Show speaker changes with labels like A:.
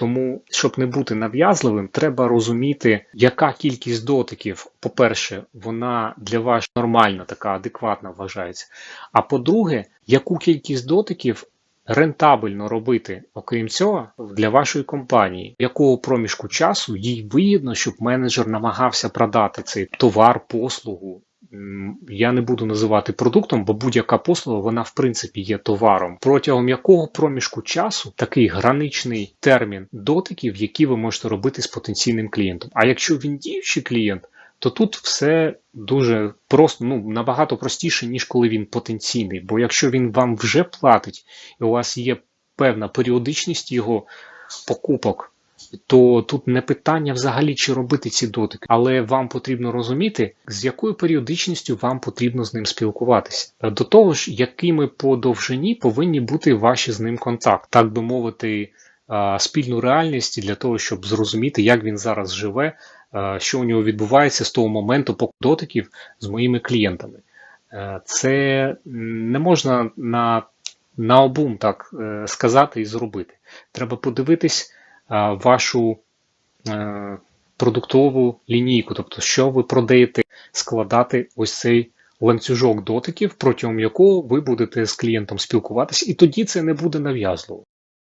A: Тому, щоб не бути нав'язливим, треба розуміти, яка кількість дотиків, по-перше, вона для вас нормальна, така адекватна вважається. А по-друге, яку кількість дотиків рентабельно робити, окрім цього, для вашої компанії, якого проміжку часу їй вигідно, щоб менеджер намагався продати цей товар, послугу. Я не буду називати продуктом, бо будь-яка послуга, вона в принципі є товаром, протягом якого проміжку часу такий граничний термін дотиків, які ви можете робити з потенційним клієнтом. А якщо він діючий клієнт, то тут все дуже просто, ну набагато простіше, ніж коли він потенційний. Бо якщо він вам вже платить, і у вас є певна періодичність його покупок, то тут не питання взагалі, чи робити ці дотики, але вам потрібно розуміти, з якою періодичністю вам потрібно з ним спілкуватися. До того ж, якими по довжині повинні бути ваші з ним контакти, так би мовити, спільну реальність для того, щоб зрозуміти, як він зараз живе, що у нього відбувається з того моменту поки дотиків з моїми клієнтами. Е, Це не можна на, на обум так е, сказати і зробити. Треба подивитись вашу е, продуктову лінійку, тобто, що ви продаєте, складати ось цей ланцюжок дотиків, протягом якого ви будете з клієнтом спілкуватися, і тоді це не буде нав'язливо.